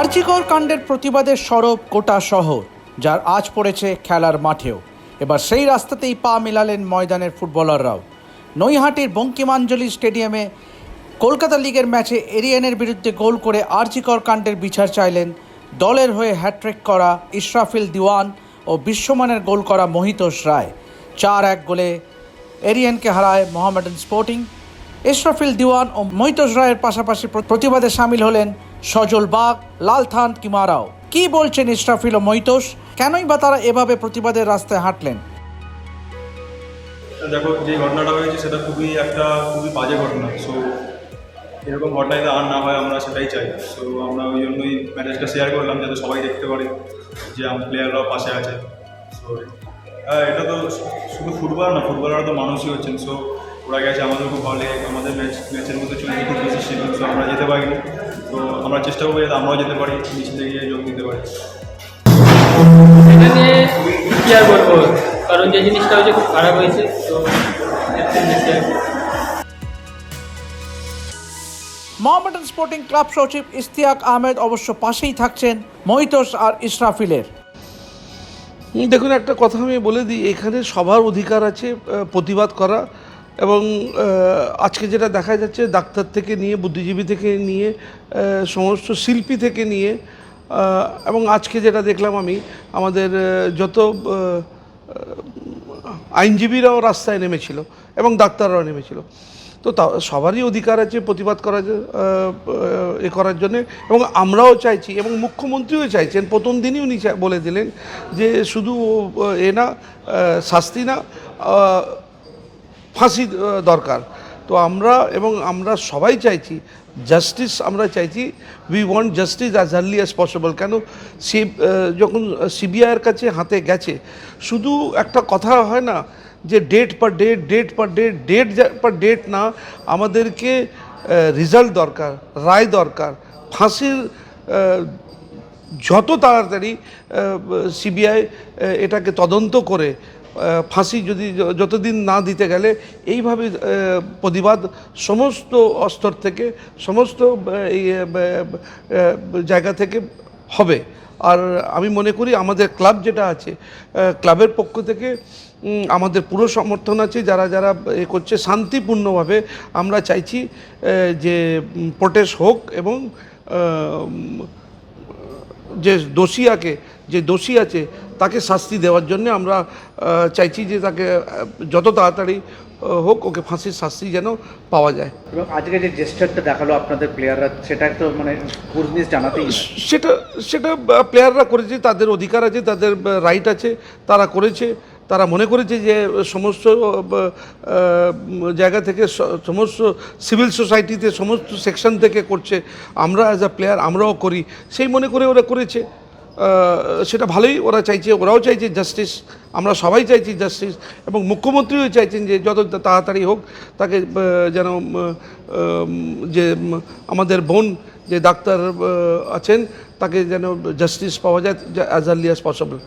আর্চিকর কাণ্ডের প্রতিবাদের সরব গোটা শহর, যার আজ পড়েছে খেলার মাঠেও। এবার সেই রাস্তাতেই পা মেলালেন ময়দানের ফুটবলাররাও। নৈহাটির বঙ্কিমাঞ্জলি স্টেডিয়ামে কলকাতা লিগের ম্যাচে এরিয়ানের বিরুদ্ধে গোল করে আর্চিকর কাণ্ডের বিচার চাইলেন দলের হয়ে হ্যাট্রিক করা ইশরাফিল দিওয়ান ও বিশ্বমানের গোল করা মোহিতোষ রায়। চার এক গোলে এরিয়ানকে হারায় মোহামেডান স্পোর্টিং। ইশরাফিল দিওয়ান ও মৈতোষ রায়ের পাশাপাশি প্রতিবাদে সামিল হলেন সজল বাগ, লালথান কিমারাও কি বলছেন ইশরাফিল ও মৈতোষ? কেনই বা তারা এভাবে প্রতিবাদের রাস্তায় হাঁটলেন? দেখো, যে ঘটনাটা হয়েছে সেটা খুবই একটা খুবই বাজে ঘটনা। সো এরকম ঘটনা যাতে আর না হয়, আমরা সেটাই চাই। সো আমরা ওই জন্যই ম্যানেজটা শেয়ার করলাম, যাতে সবাই দেখতে পারে যে আমার প্লেয়াররাও পাশে আছে। সো এটা তো শুধু ফুটবল না, ফুটবলাররা তো মানুষই হচ্ছেন। সো ওরা গেছে আমাদের খুব ভালো লেগেছে। আমাদের ম্যাচ ম্যাচের মধ্যে চলছে খুব বেশি শিডিউল সো আমরা যেতে পারিনি তো আমরা চেষ্টা করব যাতে আমরাও যেতে পারি মিছিলে গিয়ে যোগ দিতে পারি এটা নিয়ে কী আর বলব কারণ যে জিনিসটা হয়েছে খুব খারাপ হয়েছে তো। মোহামেডান স্পোর্টিং ক্লাব সচিব ইশতিয়াক আহমেদ অবশ্য পাশেই থাকছেন মৈতোষ আর ইশরাফিলের দেখুন একটা কথা আমি বলে দিই এখানে সবার অধিকার আছে প্রতিবাদ করা এবং আজকে যেটা দেখা যাচ্ছে, ডাক্তার থেকে নিয়ে, বুদ্ধিজীবী থেকে নিয়ে সমস্ত শিল্পী থেকে নিয়ে এবং আজকে যেটা দেখলাম আমি, আমাদের যত আইনজীবীরাও রাস্তায় নেমেছিল এবং ডাক্তাররাও নেমেছিল। তো তা, সবারই অধিকার আছে প্রতিবাদ করার এ করার জন্য এবং আমরাও চাইছি এবং মুখ্যমন্ত্রীও চাইছেন। প্রথম দিনই উনি বলে দিলেন যে শুধু এ না শাস্তি না ফাঁসি দরকার। তো আমরা এবং আমরা সবাই চাইছি জাস্টিস আমরা চাইছি we want justice as early as possible কেন? সে যখন সিবিআইয়ের কাছে হাতে গেছে, শুধু একটা কথা হয় না যে date per date date per date date per date না, আমাদেরকে রেজাল্ট দরকার, রায় দরকার। ফাঁসির যত তাড়াতাড়ি সিবিআই এটাকে তদন্ত করে ফাঁসি যদি যতদিন না দিতে গেলে এইভাবে প্রতিবাদ সমস্ত স্তর থেকে, সমস্ত জায়গা থেকে হবে। আর আমি মনে করি আমাদের ক্লাব যেটা আছে ক্লাবের পক্ষ থেকে আমাদের পুরো সমর্থন আছে। যারা যারা এ করছে, শান্তিপূর্ণভাবে আমরা চাইছি যে প্রোটেস্ট হোক এবং যে দোষী আছে যে দোষী আছে তাকে শাস্তি দেওয়ার জন্য আমরা চাইছি যে তাকে যত তাড়াতাড়ি হোক ওকে ফাঁসির শাস্তি যেন পাওয়া যায়। এবং আজকে যে জেস্টারটা দেখাল আপনাদের প্লেয়াররা সেটা তো মানে পুরনিস জানাতেই সেটা সেটা প্লেয়াররা করেছে তাদের অধিকার আছে তাদের রাইট আছে তারা করেছে। তারা মনে করেছে যে সমস্ত জায়গা থেকে সমস্ত সিভিল সোসাইটিতে সমস্ত সেকশন থেকে করছে, আমরা অ্যাজ আ প্লেয়ার আমরাও করি। সেই মনে করে ওরা করেছে। সেটা ভালোই ওরা চাইছে, ওরাও চাইছে জাস্টিস আমরা সবাই চাইছি জাস্টিস এবং মুখ্যমন্ত্রীও চাইছেন যে যত তাড়াতাড়ি হোক তাকে যেন যে আমাদের বোন যে ডাক্তার আছেন, তাকে যেন জাস্টিস পাওয়া যায় অ্যাজ আর্লি অ্যাজ পসিবল